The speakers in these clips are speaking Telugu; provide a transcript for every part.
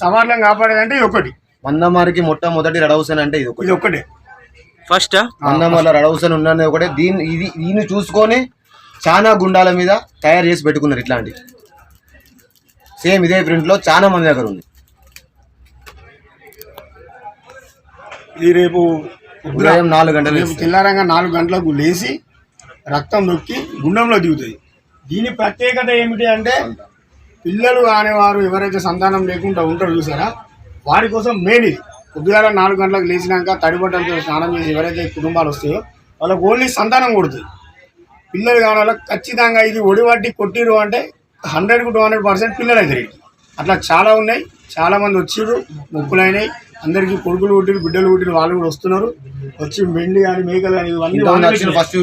సవాళ్ళని కాపాడేదంటే ఇది ఒకటి. మందమారికి మొట్టమొదటి రడౌసన్ అంటే ఇది ఒకటి. ఇది ఒక్కటే ఫస్ట్? మందమాల రడౌసన్ ఉన్నది ఒకటే. దీన్ని ఇది దీన్ని చూసుకొని చాలా గుండాల మీద తయారు చేసి పెట్టుకున్నారు ఇట్లాంటి. సేమ్ ఇదే ప్రింట్లో చాలా మంది దగ్గర ఉంది. ఇది రేపు ఉదయం నాలుగు గంటలు రేపు తెల్లారంగా నాలుగు గంటలకు లేచి రక్తం నొక్కి గుండంలో దిగుతుంది దీని ప్రత్యేకత ఏమిటి అంటే పిల్లలు కానివారు ఎవరైతే సంతానం లేకుండా ఉంటారో చూసారా? వారి కోసం మెయిన్ ఇది. పొద్దుగాల నాలుగు గంటలకు లేచినాక తడిబట్టలతో స్నానం చేసి ఎవరైతే కుటుంబాలు వస్తాయో వాళ్ళకి ఓన్లీ సంతానం కొడుతుంది. పిల్లలు కాని వాళ్ళకి ఖచ్చితంగా ఇది ఒడివట్టి కొట్టిరు అంటే హండ్రెడ్కు టూ హండ్రెడ్ పర్సెంట్ పిల్లలు అవుతారు అట్లా చాలా ఉన్నాయి. చాలా మంది వచ్చిర్రు. మొక్కులు అయినాయి అందరికీ కొడుకులు పుట్టిరు బిడ్డలు పుట్టిరు వాళ్ళు కూడా వస్తున్నారు. వచ్చి మెండి కానీ మేకలు కానీ ఇవన్నీ ఫస్ట్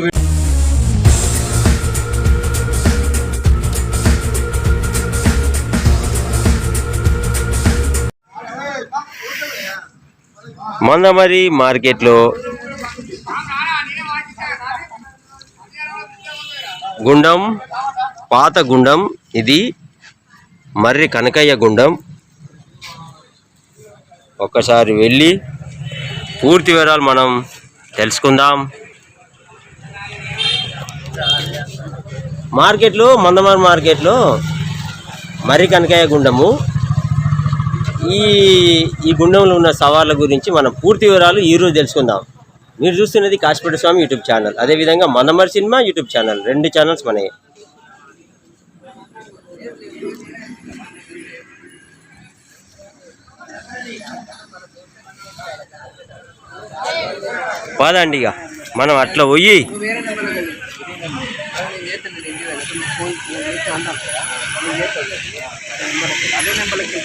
మందమరి మార్కెట్లో గుండం పాత గుండం ఇది మర్రి కనకయ్య గుండం. ఒక్కసారి వెళ్ళి పూర్తి వివరాలు మనం తెలుసుకుందాం. మార్కెట్లో మందమరి మార్కెట్లో మర్రి కనకయ్య గుండము. ఈ ఈ గుండంలో ఉన్న సవాళ్ళ గురించి మనం పూర్తి వివరాలు ఈరోజు తెలుసుకుందాం. మీరు చూస్తున్నది కాశీపేట స్వామి యూట్యూబ్ ఛానల్. అదేవిధంగా మనమర్ సినిమా యూట్యూబ్ ఛానల్. రెండు ఛానల్స్ మనవి. పదండి ఇక. మనం అట్లా పోయి balik ada yang balik ke.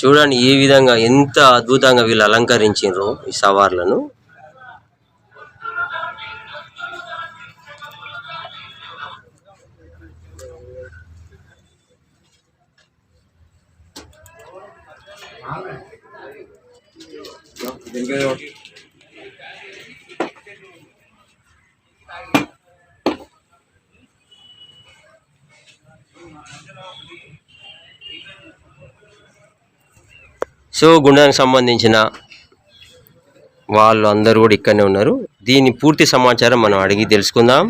చూడండి ఏ విధంగా ఎంత అద్భుతంగా వీళ్ళు అలంకరించారు ఈ సవార్లను. సో గుండానికి సంబంధించిన వాళ్ళు అందరూ కూడా ఇక్కడనే ఉన్నారు. దీని పూర్తి సమాచారం మనం అడిగి తెలుసుకుందాం.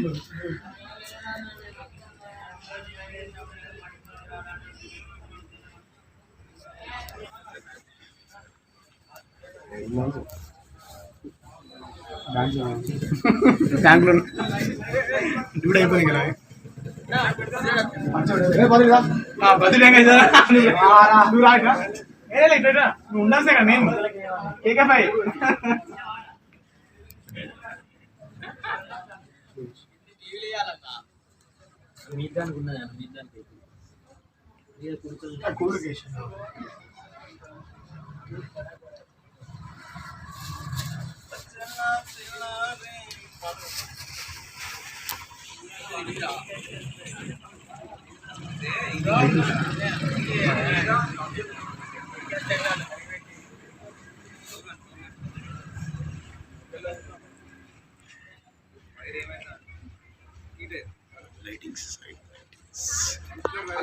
బ్యాంకులో అయిపోయింది కదా? నువ్వు ఇట్లా. ఏ, లే, నువ్వు ఉండాల్సే కదా నేను కేకే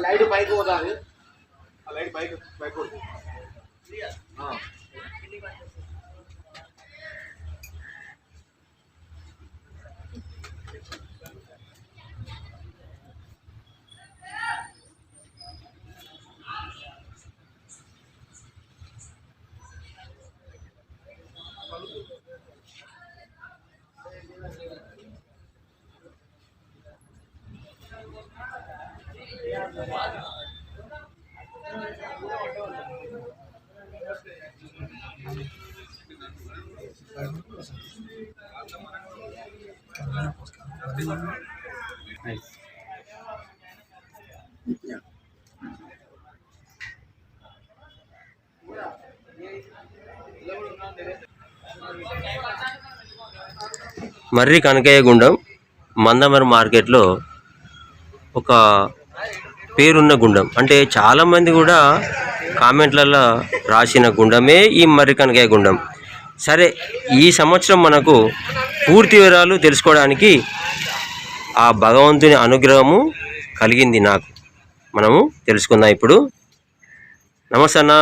లైట్ పైకి పోతుంది. ఆ లైట్ బైక్ పైకి మర్రి కనకయ్య గుండం మందమరి మార్కెట్లో ఒక పేరున్న గుండం. అంటే చాలామంది కూడా కామెంట్లలో రాసిన గుండమే ఈ మర్రికనకాయ గుండం. సరే ఈ సంవత్సరం మనకు పూర్తి వివరాలు తెలుసుకోవడానికి ఆ భగవంతుని అనుగ్రహము కలిగింది నాకు. మనము తెలుసుకుందాం ఇప్పుడు. నమస్తే అన్న.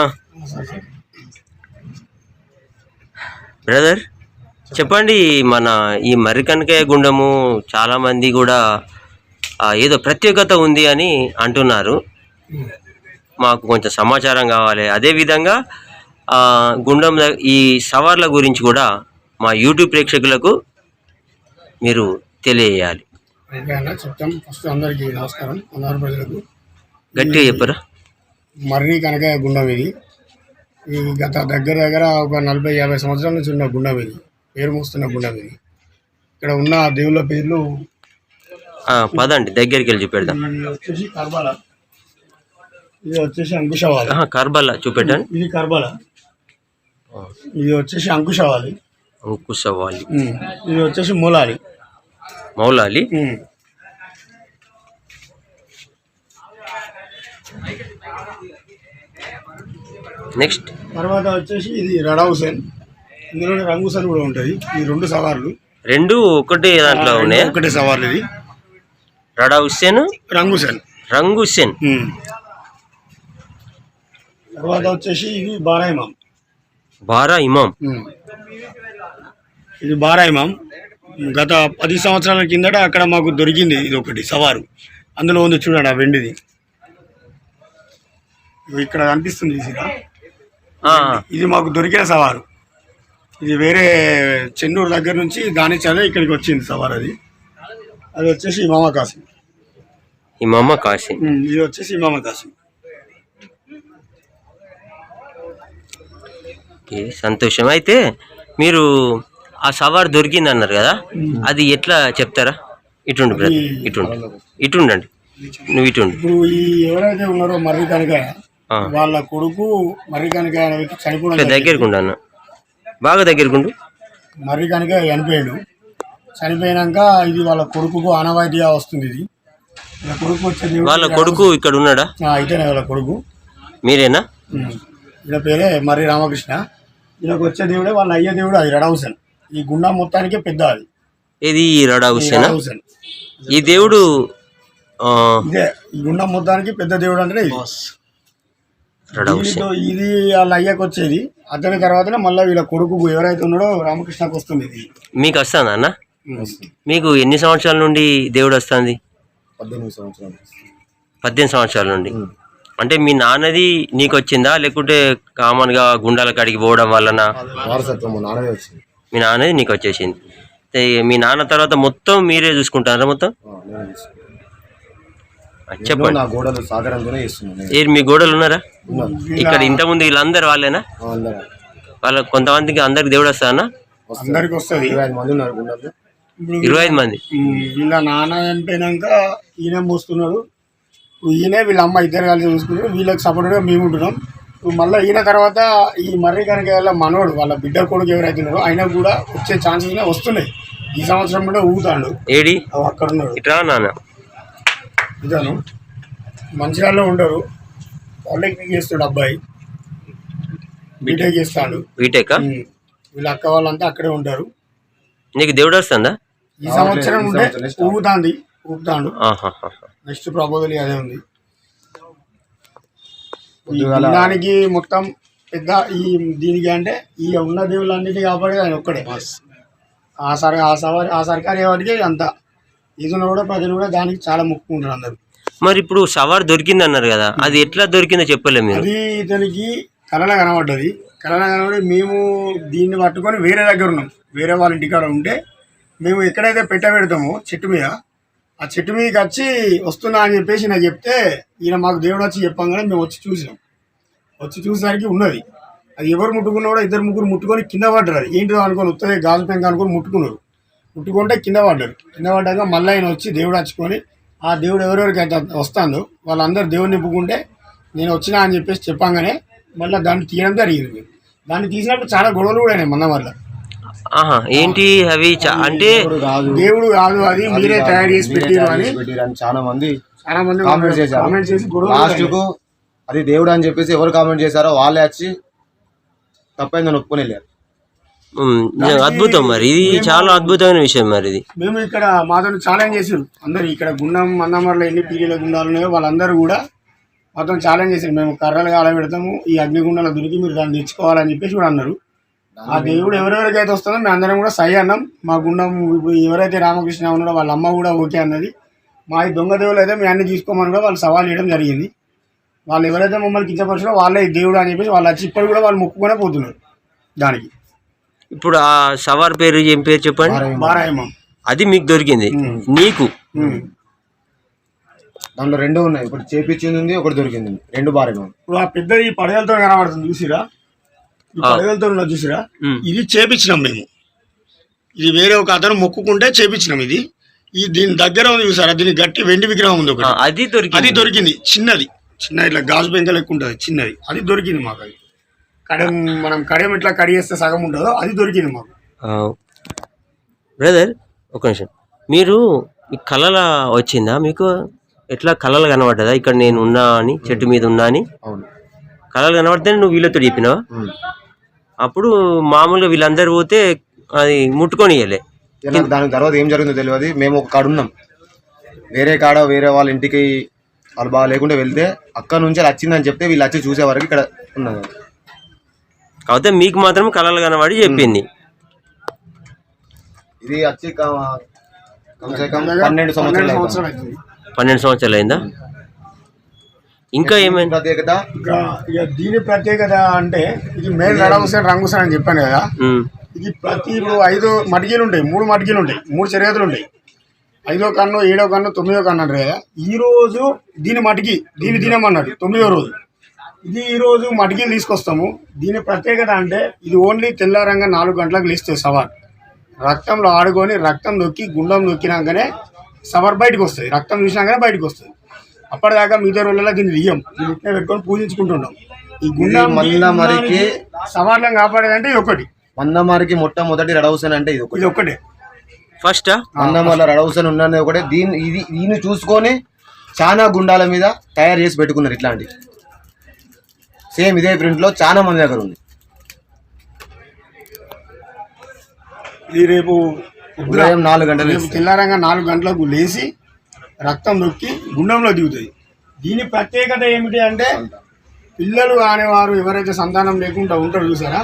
బ్రదర్ చెప్పండి మన ఈ మర్రికనకాయ గుండము చాలామంది కూడా ఏదో ప్రత్యేకత ఉంది అని అంటున్నారు. మాకు కొంచెం సమాచారం కావాలి. అదేవిధంగా గుండం ఈ సవార్ల గురించి కూడా మా యూట్యూబ్ ప్రేక్షకులకు మీరు తెలియజేయాలి. ఓకే అన్న చెప్తాం. ఫస్ట్ అందరికీ నమస్కారం. ప్రజలకు గట్టిగా చెప్పరా? మర్రి కనక గుండం ఇది. ఈ గత దగ్గర దగ్గర ఒక నలభై యాభై సంవత్సరాల నుంచి ఉన్న గుండం ఇది. పేరు మోస్తున్న గుండం ఇది. ఇక్కడ ఉన్న దేవుళ్ళ పేర్లు పదండి దగ్గరికి వెళ్ళి చూపెడదాం. వచ్చేసి కర్బాల ఇది వచ్చేసి అంకుశవాలి. ఆహా, కర్బల్లా చూపెట్టండి. ఇది కర్బాల. ఇది వచ్చేసి అంకుశవాలి. అంకుశవాలి. ఇది వచ్చేసి మూలాలి. మౌలాలి. నెక్స్ట్. తర్వాత వచ్చేసి ఇది రడా హుసేన్ ఇందులో రంగు హుసేన్ కూడా ఉంటుంది. ఈ రెండు సవార్లు. రెండు ఒకటే దాంట్లో ఉన్నాయి. ఒకటే సవార్లు ఇది. రడా హుస్సేన్ రంగు హుసేన్ రంగు హుస్సేన్ ఉమ్. తర్వాత వచ్చేసి ఇది బారా ఇమాం ఉమ్. ఇది బారాయిమాం గత పది సంవత్సరాల కిందట అక్కడ మాకు దొరికింది ఇది ఒకటి సవారు. అందులో ఉంది చూడండి ఆ వెండిది. ఇక్కడ కనిపిస్తుంది? ఆ, ఇది మాకు దొరికిన సవారు. ఇది వేరే చెన్నూరు దగ్గర నుంచి దాని చదివి ఇక్కడికి వచ్చింది సవారు అది. అది వచ్చేసి ఇమామ కాసిం ఇమామ కాసిం ఇది వచ్చేసి ఇమామ కాసిం ఓకే సంతోషం. అయితే మీరు ఆ సవార్ దొరికింది అన్నారు కదా అది ఎట్లా చెప్తారా? ఇటుండు బ్రదర్ ఇటుండు. ఇటుండండి. నువ్వు ఇటుండు. ఇప్పుడు ఈ ఎవరైతే ఉన్నారో మర్రి కనకాయ ఆ, వాళ్ళ కొడుకు మర్రి కనకాయ అనే వ్యక్తి చనిపోవడం ఇక్కడ దగ్గరికి ఉండు అన్న. బాగా దగ్గరికి ఉండు మర్రి కనకాయ చనిపోయాడు. చనిపోయినాక ఇది వాళ్ళ కొడుకుకు ఆనవాయితీగా వస్తుంది ఇది. వాళ్ళ కొడుకు ఇక్కడ ఉన్నాడా? అయితేనే వాళ్ళ కొడుకు. మీరేనా. ఈయన పేరే మర్రి రామకృష్ణ. ఈయనకు వచ్చే దేవుడే వాళ్ళ అయ్యే దేవుడు అది రడహుసేన్ ఈ గుండా మొత్తానికే పెద్ద అది. ఇది రడా ఈ హుస్సేనా రడహుసేన్ ఈ దేవుడు ఇదే ఈ గుండా మొత్తానికి పెద్ద దేవుడు అంటే ఇది. ఇది వాళ్ళ అయ్యకు వచ్చేది. అతని తర్వాతనే మళ్ళీ వీళ్ళ కొడుకు ఎవరైతే ఉన్నాడో రామకృష్ణకు వస్తుంది ఇది. మీకు వస్తుందా అన్న. మీకు ఎన్ని సంవత్సరాల నుండి దేవుడు వస్తుంది? పద్దెనిమిది సంవత్సరాలు పద్దెనిమిది సంవత్సరాల నుండి. అంటే మీ నాన్నది నీకు వచ్చిందా లేకుంటే కామన్గా గుండాల కాడికి పోవడం వలన? వారసత్వం మా నాన్నదే వచ్చింది. మీ నాన్నది నీకు వచ్చేసింది అయితే మీ నాన్న తర్వాత మొత్తం మీరే చూసుకుంటారా మొత్తం? చెప్పండి. నా గోడలు సాగరంతోనే చేస్తున్నాను నేను. ఏ మీ గోడలు ఉన్నారా. ఇక్కడ ఇంతకుముందు వీళ్ళందరూ వాళ్ళేనా? అందరూ. వాళ్ళ కొంతమందికి అందరికి దేవుడు వస్తానా? వస్తారు. అందరికి వస్తుంది. ఇరవై ఐదు మంది ఉన్నారు గుండెల్లో. ఇప్పుడు ఇరవై ఐదు మంది? ఉమ్, వీళ్ళ నాన్న చనిపోయినాక ఈయన మోస్తున్నాడు. ఈయనే వీళ్ళ అమ్మ ఇద్దరు కలిసి చూసుకుంటారు వీళ్ళకి సపోర్ట్గా మేము ఉంటున్నాం. ఇప్పుడు మళ్ళీ ఈయన తర్వాత ఈ మర్రి కనుక వాళ్ళ మనోడు వాళ్ళ బిడ్డ కొడుకు ఎవరైతే ఉన్నారో ఆయన కూడా వచ్చే ఛాన్సెస్ వస్తున్నాయి. ఈ సంవత్సరం కూడా ఊగుతాడు. ఏడి? అవి అక్కడ ఉన్నాడు. ఇట్రా నాన్న. ఇతను మంచిర్యాలలో ఉండరు. పాలిటెక్నిక్ చేస్తాడు అబ్బాయి. బీటెక్. చేస్తాడు. బీటెక్ వీళ్ళ అక్క వాళ్ళంతా అక్కడే ఉంటారు. నీకు దేవుడు వస్తుందా? ఈ సంవత్సరం ఈ ఉంటే. ఊగుతాంది. ఊగుతాడు. నెక్స్ట్ ప్రపోజల్ అదే ఉంది. దానికి మొత్తం పెద్ద ఈ దీనికి అంటే ఈ ఉన్న దేవుళ్ళన్నిటి కాపాడేది ఆయన ఒక్కడే. ఆ సర్ ఆ సవారి ఆ సర్కారీ వాటికి అంత ఈదులో కూడా ప్రజలు కూడా దానికి చాలా మొక్కుకుంటారు అందరు. మరి ఇప్పుడు సవార్ దొరికింది అన్నారు కదా అది ఎట్లా దొరికిందో చెప్పలే మీరు? అది ఇతనికి కళలో కనబడ్డది. కళలో కనబడి మేము దీన్ని పట్టుకొని వేరే దగ్గర ఉన్నాం. వేరే వాళ్ళ ఇంటికాడ ఉంటే మేము ఎక్కడైతే పెట్ట పెడతామో చెట్టు మీద ఆ చెట్టు మీదకి వచ్చి వస్తున్నా అని చెప్పేసి నాకు చెప్తే ఈయన మాకు దేవుడు వచ్చి చెప్పంగానే మేము వచ్చి చూసినాం. వచ్చి చూసేసరికి ఉన్నది. అది ఎవరు ముట్టుకున్నా కూడా ఇద్దరు ముగ్గురు ముట్టుకొని కింద పడ్డారు. ఏంటో ఏంటిదో అనుకొని గాజు పెంక అనుకొని ముట్టుకున్నారు. ముట్టుకుంటే కింద పడ్డారు. కింద పడ్డాక మళ్ళీ ఆయన వచ్చి దేవుడు వచ్చుకొని ఆ దేవుడు ఎవరెవరికి అయితే వస్తాను వాళ్ళందరూ దేవుడిని నింపుకుంటే నేను వచ్చినా అని చెప్పేసి చెప్పంగానే మళ్ళీ దాన్ని తీయడం జరిగింది. దాన్ని తీసినప్పుడు చాలా గొడవలు కూడా అయినాయి మన వల్ల ఆహా ఏంటి అవి అంటే దేవుడు కాదు. అది మీరే తయారు చేసి పెట్టారు అని చేసి చాలా మంది చాలా మంది కామెంట్ చేశారు. కామెంట్ చేసి లాస్ట్కు అది దేవుడు అని చెప్పేసి ఎవరు కామెంట్ చేశారో వాళ్ళే వచ్చి తప్పైందని ఒప్పుకొని అద్భుతం మరి. ఇది చాలా అద్భుతమైన విషయం మరి ఇది. మేము ఇక్కడ మాతో ఛాలెంజ్ చేసారు. అందరు ఇక్కడ గుండం మందమర్లో ఎన్ని పీరియల గుండాలు ఉన్నాయో వాళ్ళందరూ కూడా మాతో ఛాలెంజ్ చేశారు మేము కర్రలు కాల పెడతాము ఈ అగ్నిగుండాలు దొరికి మీరు దాన్ని తెచ్చుకోవాలని చెప్పేసి కూడా అన్నారు. ఆ దేవుడు ఎవరెవరికైతే వస్తుందో మేము అందరం కూడా సై అన్నాం. మా గుండం ఇప్పుడు ఎవరైతే రామకృష్ణ ఉన్నాడో వాళ్ళ అమ్మ కూడా ఓకే అన్నది. మా ఈ దొంగ దేవుళ్ళు అయితే మేము అన్ని తీసుకోమని కూడా వాళ్ళు సవాల్ చేయడం జరిగింది. వాళ్ళు ఎవరైతే మమ్మల్ని కించపరిచారో వాళ్ళే ఈ దేవుడు అని చెప్పేసి వాళ్ళు వచ్చి ఇప్పుడు కూడా వాళ్ళు మొక్కుకునే పోతున్నారు దానికి. ఇప్పుడు ఆ సవార్ పేరు ఏం పేరు చెప్పండి? బారాయమం అది మీకు దొరికింది. నీకు? దాంట్లో రెండు ఉన్నాయి. ఒకటి చేపించింది ఒకటి దొరికింది. రెండు బాగా ఇప్పుడు ఆ పెద్దది ఈ పడగలతో కనబడుతుంది చూసిరా? పడగలతో ఉన్నది చూసిరా. ఇది చేపించినాం మేము. ఇది వేరే ఒక అతను మొక్కుకుంటే చేపించినాం ఇది. ఈ దీని దగ్గర ఉంది చూసారా? దీని గట్టి వెండి విగ్రహం ఉంది ఆ, ఒకటి అది దొరికింది. అది దొరికింది. చిన్నది. చిన్న ఇట్లా గాజు బెంక లెక్క ఉంటుంది. చిన్నది. అది దొరికింది మాకు అది. కడెం మనం కడెం ఇట్లా కడిగేస్తే సగం ఉంటుందో అది దొరికింది మాకు. బ్రదర్ ఒక నిమిషం. మీరు ఈ కళల వచ్చిందా మీకు? ఎట్లా కళలు కనబడ్డదా? ఇక్కడ నేను ఉన్నా అని చెట్టు మీద ఉన్నా అని? కళలు కనబడితే నువ్వు వీళ్ళతో చెప్పినావా. అప్పుడు మామూలుగా వీళ్ళందరూ పోతే అది ముట్టుకొని దాని తర్వాత ఏం జరిగిందో తెలియదు. మేము ఒక కాడ ఉన్నాం. వేరే కాడ వేరే వాళ్ళ ఇంటికి వాళ్ళు బాగా లేకుండా వెళ్తే అక్కడ నుంచి వచ్చిందని చెప్తే వీళ్ళు వచ్చి చూసే వరకు ఇక్కడ ఉన్నాం. కాకపోతే మీకు మాత్రం కళలు కనబడి చెప్పింది. ఇది వచ్చి పన్నెండు సంవత్సరాలు పన్నెండు సంవత్సరాలు అయిందా? ఇంకా ఏమైంది? ప్రత్యేకత? ఇంకా దీని ప్రత్యేకత అంటే ఇది మేల్ రడహుసేన్ రంగుసేన్ అని చెప్పాను కదా. ఇది ప్రతి ఇప్పుడు ఐదు మటికీలు ఉంటాయి మూడు మటికీలు ఉంటాయి మూడు చరిత్రలు ఉంటాయి. ఐదో కన్ను ఏడో కన్ను తొమ్మిదో కన్ను అంటారు కదా. ఈ రోజు దీని మటికి దీని తినమన్నాడు తొమ్మిదో రోజు. ఇది ఈ రోజు మటికీలు తీసుకొస్తాము. దీని ప్రత్యేకత అంటే ఇది ఓన్లీ తెల్లారంగా నాలుగు గంటలకు లేస్తుంది సవార్. రక్తంలో ఆడుకొని రక్తం నొక్కి గుండం నొక్కినాకనే సవర్ బయటకు వస్తుంది. రక్తం చూసినాకనే బయటకు వస్తుంది. అప్పటిదాకా మిగతా రోజులలో దీన్ని తీయం దీన్ని ఇట్లా పెట్టుకొని పూజించుకుంటుంటాం ఈ గుండం మందమరికి సవార్లను కాపాడేదంటే ఇది ఒకటి. మందమారికి మొట్టమొదటి రడౌసన్ అంటే ఇది ఒకటి. ఇది ఒక్కటే ఫస్టా? మందమల్ల రడౌసన్ ఉన్నది ఒకటే. దీన్ని ఇది దీన్ని చూసుకొని చాలా గుండాల మీద తయారు చేసి పెట్టుకున్నారు ఇట్లాంటి సేమ్ ఇదే ప్రింట్లో చాలా మంది దగ్గర ఉంది. ఇది రేపు ఉదయం నాలుగు గంటలు తెల్లారంగా నాలుగు గంటలకు లేచి రక్తం నొక్కి గుండంలో దిగుతుంది దీని ప్రత్యేకత ఏమిటి అంటే పిల్లలు కానివారు ఎవరైతే సంతానం లేకుండా ఉంటారో చూసారా?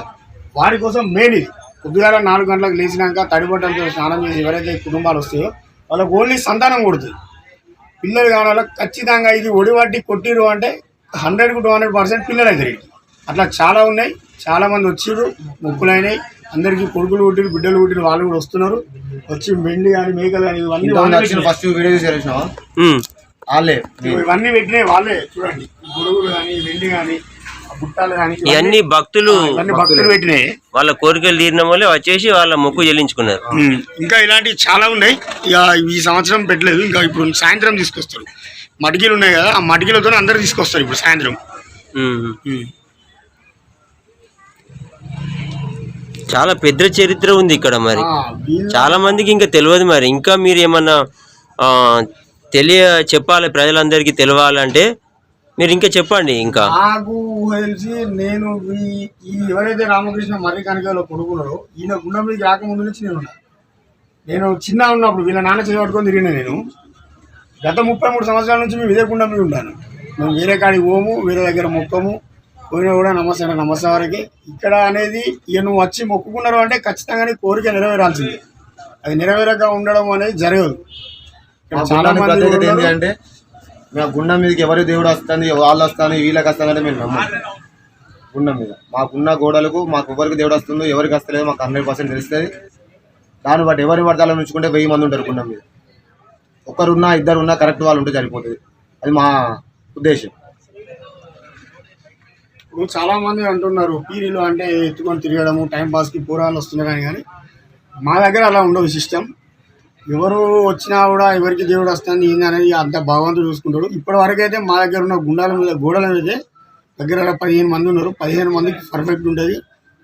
వారి కోసం మెయిన్ ఇది పొద్దుగాల నాలుగు గంటలకు లేచినాక తడిబట్టలతో స్నానం చేసి ఎవరైతే కుటుంబాలు వస్తాయో వాళ్ళకి ఓన్లీ సంతానం కొడుతుంది. పిల్లలు కాని వాళ్ళకి ఖచ్చితంగా ఇది ఒడివట్టి కొట్టిరు అంటే హండ్రెడ్కు టూ హండ్రెడ్ పర్సెంట్ పిల్లలు అవుతారు అట్లా చాలా ఉన్నాయి. చాలా మంది వచ్చిర్రు. మొక్కులైనాయి అందరికీ కొడుకులు పుట్టిరు బిడ్డలు పుట్టిరు వాళ్ళు కూడా వస్తున్నారు. వచ్చి మెండి కానీ మేకలు కానీ ఇవన్నీ ఫస్ట్ వీడియో వాళ్ళే. ఇవన్నీ పెట్టినాయి వాళ్ళే. చూడండి గొడుగులు కానీ వెండి కానీ బుట్టాలు కానీ ఇవన్నీ భక్తులు భక్తులు పెట్టినాయి వాళ్ళ కోరికలు తీరిన వల్లే వచ్చేసి వాళ్ళ మొక్కు చెల్లించుకున్నారు. ఇంకా ఇలాంటివి చాలా ఉన్నాయి. ఇక ఈ సంవత్సరం పెట్టలేదు. ఇంకా ఇప్పుడు సాయంత్రం తీసుకొస్తారు. మటికీలు ఉన్నాయి కదా ఆ మటికీలతో అందరు తీసుకొస్తారు ఇప్పుడు సాయంత్రం. చాలా పెద్ద చరిత్ర ఉంది ఇక్కడ మరి. చాలా మందికి ఇంకా తెలియదు మరి. ఇంకా మీరు ఏమన్నా ఆ, తెలియ చెప్పాలి ప్రజలందరికీ తెలవాలంటే మీరు ఇంకా చెప్పండి ఇంకా. నాకు తెలిసి నేను ఎవరైతే రామకృష్ణ మర్రి కనకలో కొడుకున్నారో ఈయన గుండం మీదకి రాకముందు నుంచి నేను నేను చిన్న ఉన్నప్పుడు వీళ్ళ నాన్న చేయబట్టుకొని తిరిగిన నేను. గత ముప్పై మూడు సంవత్సరాల నుంచి మేము ఇదే గుండం మీద ఉన్నాను. మేము వేరే కాడికి పోము వేరే దగ్గర మొక్కము పోయినా కూడా నమస్తే అన్న నమస్తే వారికి. ఇక్కడ అనేది ఇక నువ్వు వచ్చి మొక్కుకున్నారు అంటే ఖచ్చితంగానే కోరిక నెరవేరాల్సిందే. అది నెరవేరక ఉండడం అనేది జరగదు. మా చాలా గుండానికి ప్రత్యేకత ఏంటి. అంటే మా గుండం మీదకి ఎవరు దేవుడు వస్తుంది వాళ్ళు వస్తాను వీళ్ళకి వస్తానంటే మేము నమ్మం. గుండం మీద. మాకున్న గోడలకు మాకు ఎవరికి దేవుడు వస్తుందో ఎవరికి వస్తలేదో మాకు హండ్రెడ్ పర్సెంట్ తెలుస్తుంది. దాన్ని బట్టి ఎవరి పడతాలో ఉంచుకుంటే వెయ్యి మంది ఉంటారు గుండం మీద. ఒకరున్నా ఇద్దరున్నా కరెక్ట్ వాళ్ళు ఉంటే సరిపోతుంది. అది మా ఉద్దేశం. ఇప్పుడు చాలా మంది అంటున్నారు పీరీలు అంటే ఎత్తుకొని తిరగడము టైం పాస్కి పూరాలు వస్తున్నాయి కానీ మా దగ్గర అలా ఉండదు సిస్టమ్ ఎవరు వచ్చినా కూడా ఎవరికి దేవుడు వస్తుంది ఏంది అనేది అంత భగవంతుడు చూసుకుంటాడు. ఇప్పటి వరకు అయితే మా దగ్గర ఉన్న గుండాల మీద గోడల మీద దగ్గర పదిహేను మంది ఉన్నారు. పదిహేను మందికి పర్ఫెక్ట్ ఉంటుంది.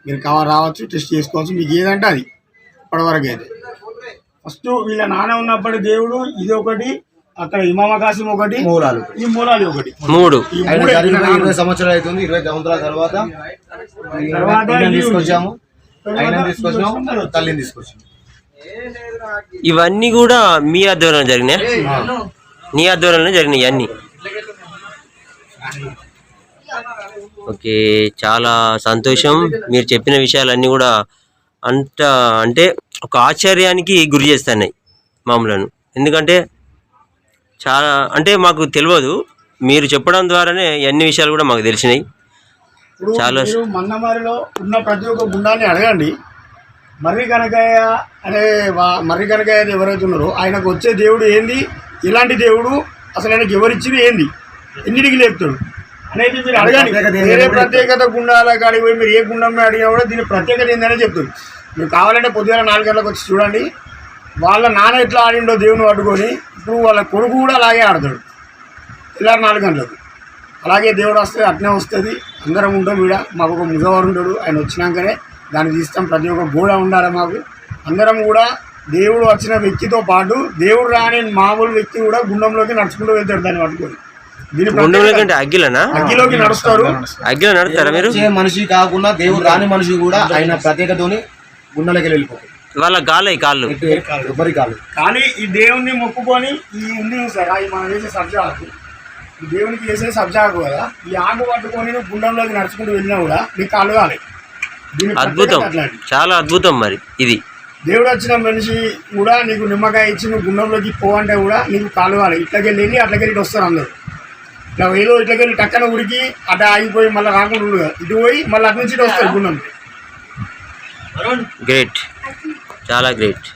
మీరు కావాలి రావచ్చు టెస్ట్ చేసుకోవచ్చు. మీకు ఏదంటే అది ఇప్పటివరకు అయితే ఫస్ట్ వీళ్ళ నాన్న ఉన్నప్పటి దేవుడు ఇది ఒకటి అక్కడ ఇమామ కాసిం ఒకటి మూలాలు. ఈ మూలాలి ఒకటి. మూడు. ఇరవై సంవత్సరాలు అవుతుంది. ఇరవై సంవత్సరాల తర్వాత తీసుకొచ్చాము. ఆయన తీసుకొచ్చినాము వచ్చింది. తల్లిని తీసుకొచ్చాము ఇవన్నీ కూడా మీ ఆధ్వర్యంలో జరిగినాయి? నీ ఆధ్వర్యంలో జరిగినాయి ఇవన్నీ. ఓకే చాలా సంతోషం. మీరు చెప్పిన విషయాలన్నీ కూడా అంత అంటే ఒక ఆశ్చర్యానికి గురి చేస్తున్నాయి మామూలను ఎందుకంటే చాలా అంటే మాకు తెలియదు. మీరు చెప్పడం ద్వారానే అన్ని విషయాలు కూడా మాకు తెలిసినాయి. చాలా- మీరు మన్నమారిలో ఉన్న ప్రతి ఒక్క గుండాన్ని అడగండి. మర్రి కనకయ్య అనే వా- మర్రి కనకయ్య అని ఎవరైతే ఉన్నారో ఆయనకు వచ్చే దేవుడు ఏంది? ఇలాంటి దేవుడు అసలు ఆయనకి ఎవరిచ్చింది ఏంది? ఎన్నిటికి లేపుతాడు? అనేది మీరు అడగండి. వేరే ప్రత్యేకత గుండాల కాడికి పోయి మీరు ఏ గుండం అడిగినా కూడా దీని ప్రత్యేకత ఏందనే చెప్తాడు. మీరు కావాలంటే పొద్దున నాలుగు గంటలకు వచ్చి చూడండి. వాళ్ళ నాన్న ఎట్లా ఆడిండో దేవుని పట్టుకొని ఇప్పుడు వాళ్ళ కొడుకు కూడా అలాగే ఆడతాడు. ఇలా నాలుగు గంటలకు. అలాగే దేవుడు వస్తే అట్నే వస్తుంది. అందరం ఉంటాం ఈడ. మాకు ఒక ముజవారు ఉంటాడు. ఆయన వచ్చినాకనే దాన్ని తీస్తాం ప్రతి ఒక్క గోడ ఉండాలి మాకు. అందరం కూడా దేవుడు వచ్చిన వ్యక్తితో పాటు దేవుడు రాని మామూలు వ్యక్తి కూడా గుండంలోకి నడుచుకుంటూ వెళ్తాడు దాన్ని పట్టుకొని. అగ్గిలోకి నడుస్తారు. అగ్గిలో నడుస్తారా మీరు? మనిషి కాకుండా దేవుడు రాని మనిషి కూడా ఆయన ప్రత్యేకతోని గుండెలకి వెళ్ళిపోతాయి వాళ్ళ గాలి కాళ్ళు. ఎవరి కాదు కానీ ఈ దేవుణ్ణి మొక్కుకొని ఈ ఉంది సార్ ఈ మనం వేసే సబ్జా ఆకు ఈ దేవునికి వేసే సబ్జా ఆకు కదా. ఈ ఆకు పట్టుకొని నువ్వు గుండంలోకి నడుచుకుంటూ వెళ్ళినా కూడా నీకు కాలు కాలి. దీని అద్భుతం. చాలా అద్భుతం మరి ఇది. దేవుడు వచ్చిన మనిషి కూడా నీకు నిమ్మకాయ ఇచ్చి నువ్వు గుండంలోకి పో అంటే కూడా నీకు కాలువాలి ఇట్లకెళ్ళి వెళ్ళి అట్లకెళ్ళి ఇటు వస్తారు అందరు. ఇట్లా ఏదో ఇట్లకెళ్ళి టక్కన ఉరికి అటు ఆగిపోయి మళ్ళీ రాకుండా ఉండదు. ఇటు పోయి మళ్ళీ అటు నుంచి వస్తారు గుండం. గ్రేట్ చాలా గ్రేట్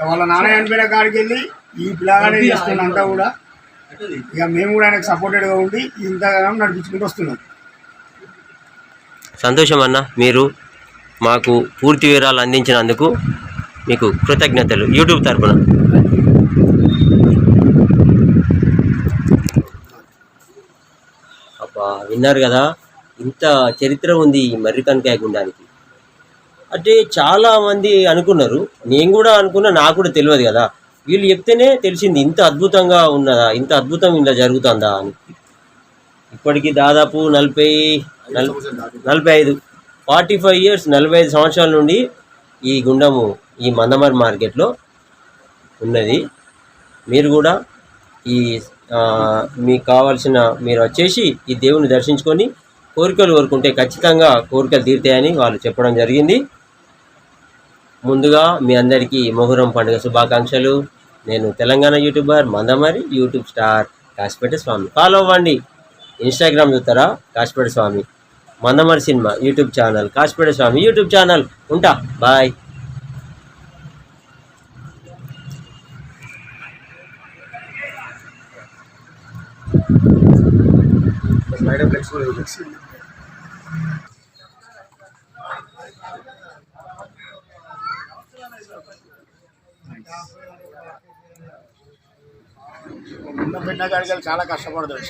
వాళ్ళ నాన్న చనిపోయిన కాడికి వెళ్ళి ఈ పిల్లగానే చేస్తున్న అంతా కూడా ఇక మేము కూడా ఆయనకు సపోర్టెడ్గా ఉండి ఇంతగానం నడిపించుకుంటూ వస్తున్నాం. సంతోషం అన్న. మీరు మాకు పూర్తి వివరాలు అందించినందుకు మీకు కృతజ్ఞతలు. యూట్యూబ్ తరపున. అబ్బా విన్నారు కదా. ఇంత చరిత్ర ఉంది ఈ మర్రి గుండానికి. అంటే చాలామంది అనుకున్నారు. నేను కూడా అనుకున్నా నాకు కూడా తెలియదు కదా. వీళ్ళు చెప్తేనే తెలిసింది ఇంత అద్భుతంగా ఉన్నదా ఇంత అద్భుతం ఇలా జరుగుతుందా అని. ఇప్పటికి దాదాపు నలభై నలభై ఐదు. ఫార్టీ ఫైవ్ ఇయర్స్ నలభై ఐదు సంవత్సరాల నుండి ఈ గుండము ఈ మందమర్ మార్కెట్లో ఉన్నది. మీరు కూడా ఈ మీకు కావాల్సిన మీరు వచ్చేసి ఈ దేవుని దర్శించుకొని కోరికలు కోరుకుంటే ఖచ్చితంగా కోరికలు తీరుతాయని వాళ్ళు చెప్పడం జరిగింది. ముందుగా మీ అందరికీ మొహరం పండుగ శుభాకాంక్షలు. నేను Telangana YouTuber Mandamarri YouTube star Kasipeta Swami. Follow అవ్వండి. ఇన్స్టాగ్రామ్ చూస్తారా Kasipeta Swami. Mandamarri cinema YouTube channel Kasipeta Swami YouTube channel. ఉంటా బాయ్. బయట ఫ్లెక్స్ కూడా చాలా కష్టపడతాడు